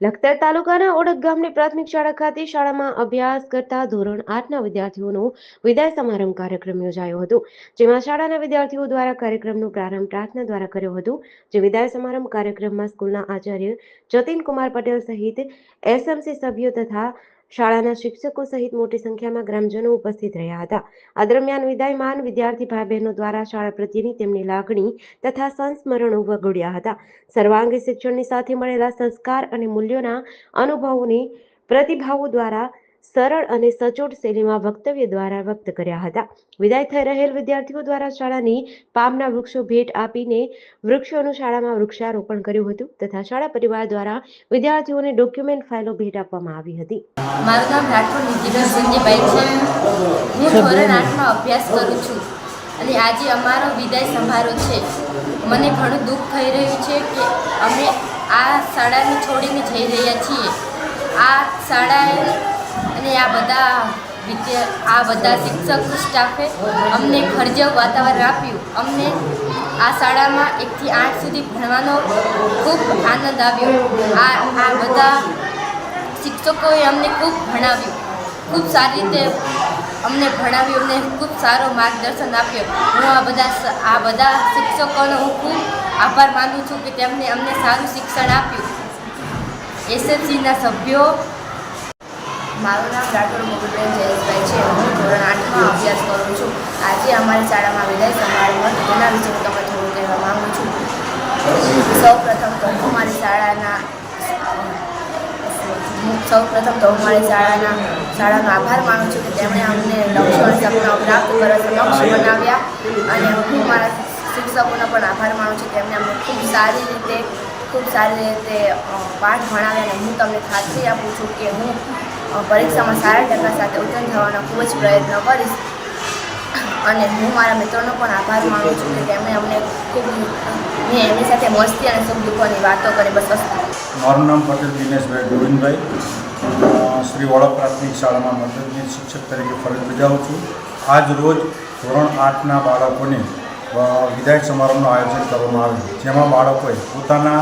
લખતર તાલુકાના ઓડક ગામની પ્રાથમિક શાળા ખાતે શાળામાં અભ્યાસ કરતા ધોરણ આઠના વિદ્યાર્થીઓનો વિદાય સમારંભ કાર્યક્રમ યોજાયો હતો, જેમાં શાળાના વિદ્યાર્થીઓ દ્વારા કાર્યક્રમનો પ્રારંભ પ્રાર્થના દ્વારા કર્યો હતો, જે વિદાય સમારંભ કાર્યક્રમમાં સ્કૂલના આચાર્ય જતીન કુમાર પટેલ સહિત એસએમસી સભ્યો તથા શાળાના શિક્ષકો સહિત મોટી સંખ્યામાં ગ્રામજનો ઉપસ્થિત રહ્યા હતા. આ દરમિયાન વિદાયમાન વિદ્યાર્થી ભાઈ બહેનો દ્વારા શાળા પ્રત્યેની તેમની લાગણી તથા સંસ્મરણો વગોડ્યા હતા. સર્વાંગી શિક્ષણની સાથે મળેલા સંસ્કાર અને મૂલ્યોના અનુભવોની પ્રતિભાવો દ્વારા સરળ અને સચોટ શૈલીમાં વક્તવ્ય દ્વારા વ્યક્ત કર્યા હતા. વિદાય થઈ રહેલ વિદ્યાર્થીઓ દ્વારા શાળાની પામના વૃક્ષો ભેટ આપીને વૃક્ષોનું શાળામાં વૃક્ષારોપણ કર્યું હતું તથા શાળા પરિવાર દ્વારા વિદ્યાર્થીઓને ડોક્યુમેન્ટ ફાઇલો ભેટ આપવામાં આવી હતી. મારું નામ રાઠોડ નિધિબેન સંજયભાઈ છે. હું ધોરણ આઠમાં અભ્યાસ કરું છું અને આજે અમારો વિદાય સમારોહ છે. મને ઘણું દુઃખ થઈ રહ્યું છે કે અમે આ શાળાને છોડીને જઈ રહ્યા છીએ. આ શાળાએ અને આ બધા વિદ્યા, આ બધા શિક્ષક સ્ટાફે અમને ખર્જવ વાતાવરણ આપ્યું. અમને આ શાળામાં એકથી આઠ સુધી ભણવાનો ખૂબ આનંદ આવ્યો. આ આ બધા શિક્ષકોએ અમને ખૂબ ભણાવ્યું. ખૂબ સારી રીતે અમને ભણાવ્યું અને ખૂબ સારો માર્ગદર્શન આપ્યો. હું આ બધા આ બધા શિક્ષકોનો હું ખૂબ આભાર માનું છું કે તેમણે અમને સારું શિક્ષણ આપ્યું. એસએસસીના સભ્યો મારું નામ રાઠોડ મોગલબેન જયેશભાઈ છે. હું ધોરણ આઠમાં અભ્યાસ કરું છું. આજે અમારી શાળામાં વિદાય સમારોહ હતો તેના વિશે હું તમને થોડું કહેવા માગું છું. સૌ પ્રથમ તો હું મારી શાળાના સૌ પ્રથમ તો હું મારી શાળાના, શાળાનો આભાર માનું છું કે તેમણે અમને લક્ષ્ય અને સપનાઓ પ્રાપ્ત કરવા સક્ષમ બનાવ્યા. અને હું મારા શિક્ષકોનો પણ આભાર માનું છું તેમણે અમને ખૂબ સારી રીતે, ખૂબ સારી રીતે પાઠ ભણાવ્યા. અને હું તમને ખાતરી આપું છું કે હું પરીક્ષામાં સારા ટકા સાથે ઉત્તીર્ણ થવાનો ખૂબ જ પ્રયત્ન કરીશ. અને હું મારા મિત્રોનો પણ આભાર માનું છું કે તેમણે અમને ખૂબ મેં એમની સાથે મસ્તી અને સુખ દુઃખોની વાતો કરી. બસ મારું નામ પટેલ દિનેશભાઈ ગોવિંદભાઈ. શ્રી વડોદ પ્રાથમિક શાળામાં મદદની શિક્ષક તરીકે ફરજ બજાવું છું. આજ રોજ ધોરણ આઠના બાળકોને વિદાય સમારંભનું આયોજન કરવામાં આવ્યું. જેમાં બાળકોએ પોતાના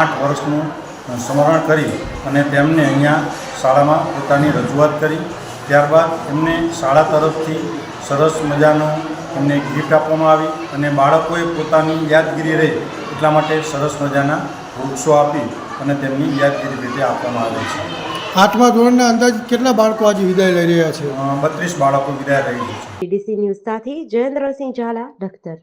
આઠ વર્ષનું સ્મરણ કરી અને તેમને અહીંયા શાળામાં પોતાની રજૂઆત કરી. ત્યારબાદ એમને શાળા તરફથી સરસ મજાનો એમને ગિફ્ટ આપવામાં આવી અને બાળકોએ પોતાની યાદગીરી રહે એટલા માટે સરસ મજાના વૃક્ષો આપી અને તેમની યાદગીરી રીતે આપવામાં આવે છે. આઠમા ધોરણના અંદાજ કેટલા બાળકો આજે વિદાય લઈ રહ્યા છે? બત્રીસ બાળકો વિદાય લઈ રહ્યા છે. ડીડીસી ન્યૂઝ સાથે જયેન્દ્રસિંહ ઝાલા લખતર